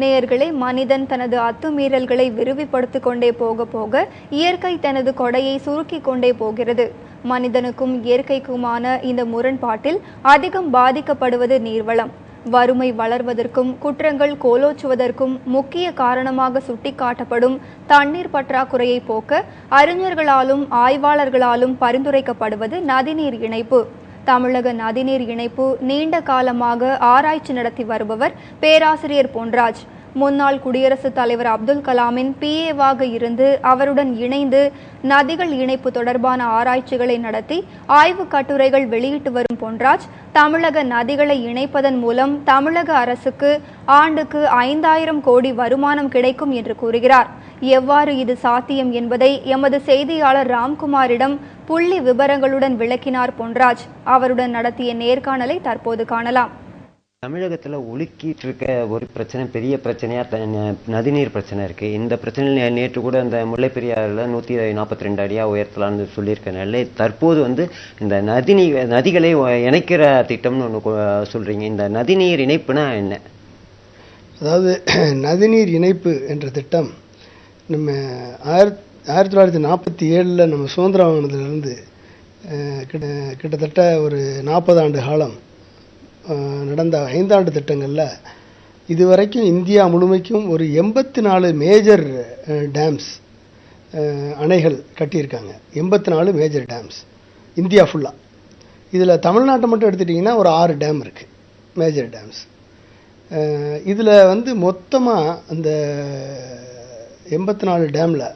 நேயர்களே மனிதன் தனது அத்துமீறல்களை விரிவுபடுத்தி கொண்டே போக போக இயற்கை தனது கொடையை சுருக்கி கொண்டே போகிறது. மனிதனுக்கும் இயற்கைக்குமான இந்த முரண்பாட்டில் அதிகம் பாதிக்கப்படுவது நீர்வளம். வறுமை வளர்வதற்கும் குற்றங்கள் கோலோச்சுவதற்கும் முக்கிய காரணமாக சுட்டிக்காட்டப்படும் தண்ணீர் பற்றாக்குறையை போக்க அறிஞர்களாலும் ஆய்வாளர்களாலும் பரிந்துரைக்கப்படுவது நதிநீர் இணைப்பு. தமிழக நதிநீர் இணைப்பு நீண்ட காலமாக ஆராய்ச்சி நடத்தி வருபவர் பேராசிரியர் பொன்ராஜ். முன்னாள் குடியரசுத் தலைவர் அப்துல் கலாமின் பிஏவாக இருந்து அவருடன் இணைந்து நதிகள் இணைப்பு தொடர்பான ஆராய்ச்சிகளை நடத்தி ஆய்வு கட்டுரைகள் வெளியிட்டு வரும் பொன்ராஜ் தமிழக நதிகளை இணைப்பதன் மூலம் தமிழக அரசுக்கு ஆண்டுக்கு ஐந்தாயிரம் கோடி வருமானம் கிடைக்கும் என்று கூறுகிறார். எவ்வாறு இது சாத்தியம் என்பதை எமது செய்தியாளர் ராம்குமாரிடம் புள்ளி விவரங்களுடன் விளக்கினார் பொன்ராஜ். அவருடன் நடத்திய நேர்காணலை தற்போது காணலாம். தமிழகத்தில் ஒழுக்கிட்டு இருக்க ஒரு பிரச்சனை பெரிய பிரச்சனையாக நதிநீர் பிரச்சனை இருக்குது இந்த பிரச்சனையில் நேற்று கூட இந்த முல்லைப்பெரியாறில் நூற்றி நாற்பத்தி ரெண்டு அடியாக உயர்த்தலாம்னு சொல்லியிருக்கனால தற்போது வந்து இந்த நதிநீர் நதிகளை இணைக்கிற திட்டம்னு ஒன்று சொல்கிறீங்க இந்த நதிநீர் இணைப்புனா என்ன? அதாவது நதிநீர் இணைப்பு என்ற திட்டம் நம்ம ஆயிரத் ஆயிரத்தி தொள்ளாயிரத்தி நாற்பத்தி ஏழில் நம்ம சுதந்திரம் வாங்கினதுலேருந்து கிட்ட கிட்டத்தட்ட ஒரு நாற்பது ஆண்டு காலம் நடந்த ஐந்தாண்டு திட்டங்களில் இதுவரைக்கும் இந்தியா முழுமைக்கும் ஒரு எண்பத்தி நாலு மேஜர் டேம்ஸ் அணைகள் கட்டியிருக்காங்க. எண்பத்தி நாலு மேஜர் டேம்ஸ் இந்தியா ஃபுல்லாக இதில் தமிழ்நாட்டை மட்டும் எடுத்துட்டிங்கன்னா ஒரு ஆறு டேம் இருக்குது மேஜர் டேம்ஸ் இதில் வந்து மொத்தமாக அந்த எண்பத்தி நாலு டேமில்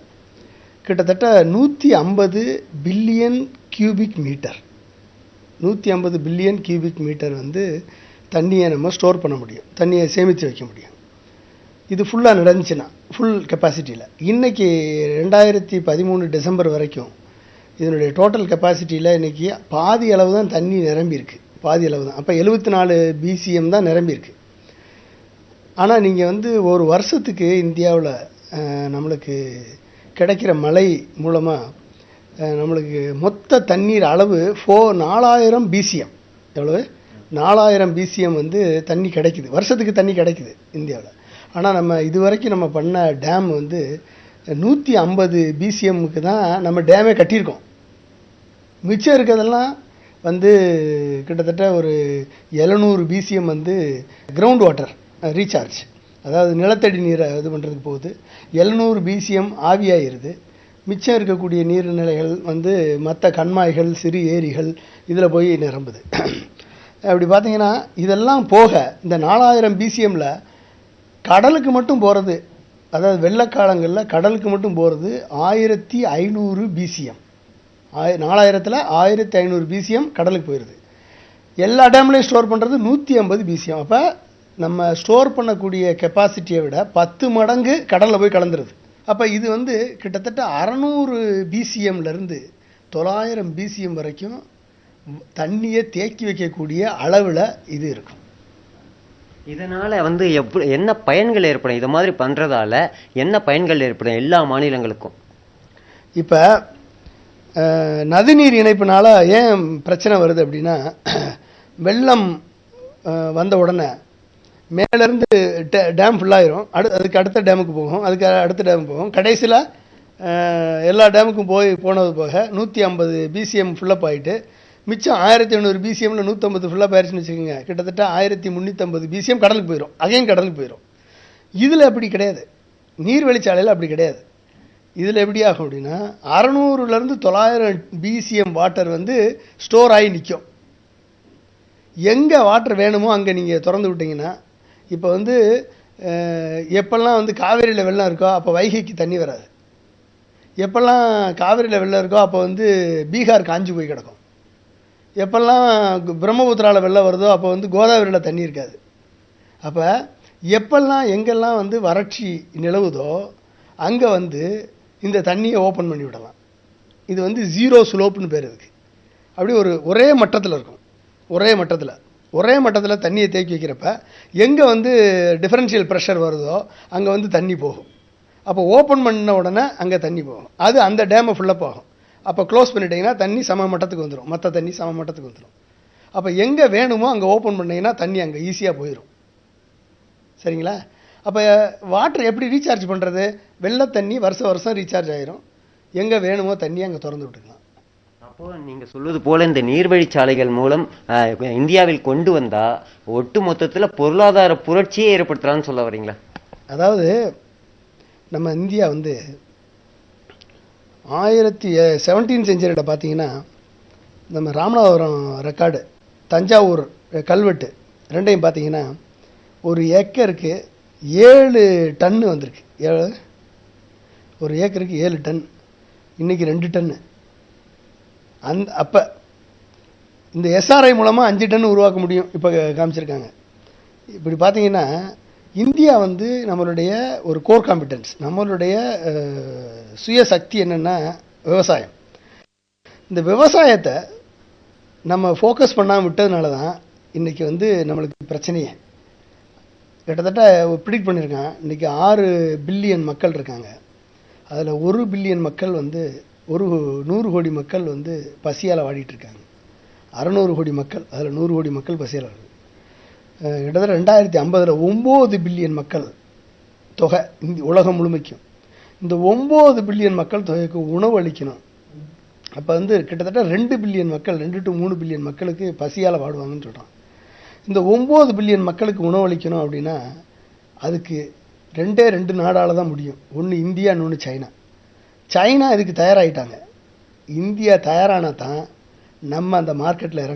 கிட்டத்தட்ட நூற்றி ஐம்பது பில்லியன் கியூபிக் மீட்டர் நூற்றி ஐம்பது பில்லியன் கியூபிக் மீட்டர் வந்து தண்ணியை நம்ம ஸ்டோர் பண்ண முடியும். தண்ணியை சேமித்து வைக்க முடியும். இது ஃபுல்லாக நடந்துச்சுன்னா ஃபுல் கெப்பாசிட்டியில் இன்றைக்கி ரெண்டாயிரத்தி பதிமூணு டிசம்பர் வரைக்கும் இதனுடைய டோட்டல் கெப்பாசிட்டியில் இன்றைக்கி பாதி அளவு தான் தண்ணி நிரம்பியிருக்கு. பாதி அளவு தான். அப்போ எழுபத்தி நாலு பிசிஎம் தான் நிரம்பியிருக்கு. ஆனால் நீங்கள் வந்து ஒரு வருஷத்துக்கு இந்தியாவில் நம்மளுக்கு கிடைக்கிற மழை மூலமாக நம்மளுக்கு மொத்த தண்ணீர் அளவு ஃபோ நாலாயிரம் பிசிஎம் எவ்வளவு? நாலாயிரம் பிசிஎம் வந்து தண்ணி கிடைக்குது. வருஷத்துக்கு தண்ணி கிடைக்குது இந்தியாவில். ஆனால் நம்ம இது வரைக்கும் நம்ம பண்ண டேம் வந்து நூற்றி ஐம்பது பிசிஎம்முக்கு தான் நம்ம டேமே கட்டியிருக்கோம். மிச்சம் இருக்கிறதெல்லாம் வந்து கிட்டத்தட்ட ஒரு எழுநூறு பிசிஎம் வந்து கிரவுண்ட் வாட்டர் ரீசார்ஜ் அதாவது நிலத்தடி நீரை இது பண்ணுறதுக்கு போகுது. எழுநூறு பிசிஎம் ஆவியாயிருது. மிச்சம் இருக்கக்கூடிய நீர்நிலைகள் வந்து மற்ற கண்மாய்கள் சிறு ஏரிகள் இதில் போய் நிரம்புது. அப்படி பார்த்தீங்கன்னா இதெல்லாம் போக இந்த நாலாயிரம் பிசிஎம்மில் கடலுக்கு மட்டும் போகிறது அதாவது வெள்ளக்காலங்களில் கடலுக்கு மட்டும் போகிறது ஆயிரத்தி ஐநூறு பிசிஎம் ஆய நாலாயிரத்தில் ஆயிரத்தி ஐநூறு பிசிஎம் கடலுக்கு போயிடுது எல்லா டேம்லையும் ஸ்டோர் பண்ணுறது நூற்றி ஐம்பது பிசிஎம் அப்போ நம்ம ஸ்டோர் பண்ணக்கூடிய கெப்பாசிட்டியை விட பத்து மடங்கு கடலில் போய் கலந்துருது. அப்போ இது வந்து கிட்டத்தட்ட அறநூறு பிசிஎம்லேருந்து தொள்ளாயிரம் பிசிஎம் வரைக்கும் தண்ணியை தேக்கி வைக்கக்கூடிய அளவில் இது இருக்கும். இதனால் வந்து எப்படி என்ன பயன்கள் ஏற்படும்? இது மாதிரி பண்ணுறதால என்ன பயன்கள் ஏற்படும் எல்லா மாநிலங்களுக்கும்? இப்போ நதிநீர் இணைப்புனால ஏன் பிரச்சனை வருது அப்படின்னா வெள்ளம் வந்த உடனே மேலேருந்து டேம் ஃபுல்லாயிரும் அடு அதுக்கு அடுத்த டேமுக்கு போகும். அதுக்கு அடுத்த டேம் போகும். கடைசியில் எல்லா டேமுக்கும் போய் போனது போக நூற்றி ஐம்பது பிசிஎம் ஃபுல்லப் ஆகிட்டு மிச்சம் ஆயிரத்தி ஐநூறு பிசிஎம்ல நூற்றம்பது ஃபுல்லாக ஆயிடுச்சுன்னு வச்சுக்கோங்க. கிட்டத்தட்ட ஆயிரத்தி முந்நூற்றம்பது பிசிஎம் கடலுக்கு போயிடும் அகைன் கடலுக்கு போயிடும் இதில் அப்படி கிடையாது. நீர்வழிச்சாலையில் அப்படி கிடையாது. இதில் எப்படி ஆகும் அப்படின்னா அறநூறுலேருந்து தொள்ளாயிரம் பிசிஎம் வாட்டர் வந்து ஸ்டோர் ஆகி நிற்கும் எங்கே வாட்டர் வேணுமோ அங்கே நீங்கள் திறந்து விட்டிங்கன்னா இப்போ வந்து எப்பெல்லாம் வந்து காவேரியில் வெள்ளம் இருக்கோ அப்போ வைகைக்கு தண்ணி வராது. எப்பெல்லாம் காவிரியில் வெள்ளம் இருக்கோ அப்போ வந்து பீகார் காஞ்சி போய் கிடக்கும். எப்பெல்லாம் பிரம்மபுத்திராவில் பிரம்மபுத்திரால வெள்ளம் வருதோ அப்போ வந்து கோதாவரியில் தண்ணி இருக்காது. அப்போ எப்பெல்லாம் எங்கெல்லாம் வந்து வறட்சி நிலவுதோ அங்கே வந்து இந்த தண்ணியை ஓப்பன் பண்ணி விடலாம். இது வந்து ஜீரோ ஸ்லோப்புன்னு பேர் இதுக்கு அப்படி ஒரு ஒரே மட்டத்தில் இருக்கும். ஒரே மட்டத்தில். ஒரே மட்டத்தில் தண்ணியை தேக்கி வைக்கிறப்ப எங்கே வந்து டிஃபரன்ஷியல் ப்ரெஷர் வருதோ அங்கே வந்து தண்ணி போகும். அப்போ ஓப்பன் பண்ண உடனே அங்கே தண்ணி போகும். அது அந்த டேமை ஃபுல்லாக போகும். அப்போ க்ளோஸ் பண்ணிட்டீங்கன்னா தண்ணி சம மட்டத்துக்கு வந்துடும் மற்ற தண்ணி சம மட்டத்துக்கு வந்துடும் அப்போ எங்கே வேணுமோ அங்கே ஓப்பன் பண்ணீங்கன்னா தண்ணி அங்கே ஈஸியாக போயிடும் சரிங்களா? அப்போ வாட்டர் எப்படி ரீசார்ஜ் பண்ணுறது வெள்ளை தண்ணி வருஷம் வருஷம் ரீசார்ஜ் ஆயிரும். எங்கே வேணுமோ தண்ணி அங்கே திறந்து விட்டுக்கலாம். அப்போ நீங்கள் சொல்வது போல இந்த நீர்வழிச்சாலைகள் மூலம் இந்தியாவில் கொண்டு வந்தால் ஒட்டு மொத்தத்தில் பொருளாதார புரட்சியே ஏற்படுத்தலாம்னு சொல்ல வரீங்களா? அதாவது நம்ம இந்தியா வந்து ஆயிரத்தி செவன்டீன் செஞ்சுரியில் பார்த்தீங்கன்னா நம்ம ராமநாதபுரம் ரெக்கார்டு தஞ்சாவூர் கல்வெட்டு ரெண்டையும் பார்த்தீங்கன்னா ஒரு ஏக்கருக்கு ஏழு டன்னு வந்திருக்கு. ஏழு? ஒரு ஏக்கருக்கு ஏழு டன். இன்னைக்கு ரெண்டு டன்னு அந் அப்போ இந்த எஸ்ஆர்ஐ மூலமாக அஞ்சு டன் உருவாக்க முடியும் இப்போ காமிச்சிருக்காங்க. இப்படி பார்த்தீங்கன்னா இந்தியா வந்து நம்மளுடைய ஒரு கோர் காம்பிடன்ஸ் நம்மளுடைய சுய சக்தி என்னென்னா விவசாயம். இந்த விவசாயத்தை நம்ம ஃபோக்கஸ் பண்ணாமல் விட்டதுனால தான் இன்றைக்கி வந்து நம்மளுக்கு பிரச்சனையே. கிட்டத்தட்ட ப்ரிடிக்ட் பண்ணியிருக்கான் இன்றைக்கி ஆறு பில்லியன் மக்கள் இருக்காங்க. அதில் ஒரு பில்லியன் மக்கள் வந்து ஒரு நூறு கோடி மக்கள் வந்து பசியால் வாடிட்டுருக்காங்க. அறநூறு கோடி மக்கள் அதில் நூறு கோடி மக்கள் பசியால் வாடுது கிட்டத்தட்ட ரெண்டாயிரத்தி ஐம்பதில் ஒம்பது பில்லியன் மக்கள் தொகை இந்த உலகம் முழுமைக்கும். இந்த ஒம்பது பில்லியன் மக்கள் தொகைக்கு உணவு அளிக்கணும். அப்போ வந்து கிட்டத்தட்ட ரெண்டு பில்லியன் மக்கள் ரெண்டு டு மூணு பில்லியன் மக்களுக்கு பசியால் வாடுவாங்கன்னு சொல்கிறான் இந்த ஒம்பது பில்லியன் மக்களுக்கு உணவளிக்கணும் அப்படின்னா அதுக்கு ரெண்டே ரெண்டு நாடால் தான் முடியும். ஒன்று இந்தியா இன்னொன்று சைனா. சைனா இதுக்கு தயாராகிட்டாங்க இந்தியா தயாரானால் தான் நம்ம அந்த மார்க்கெட்டில் இறங்க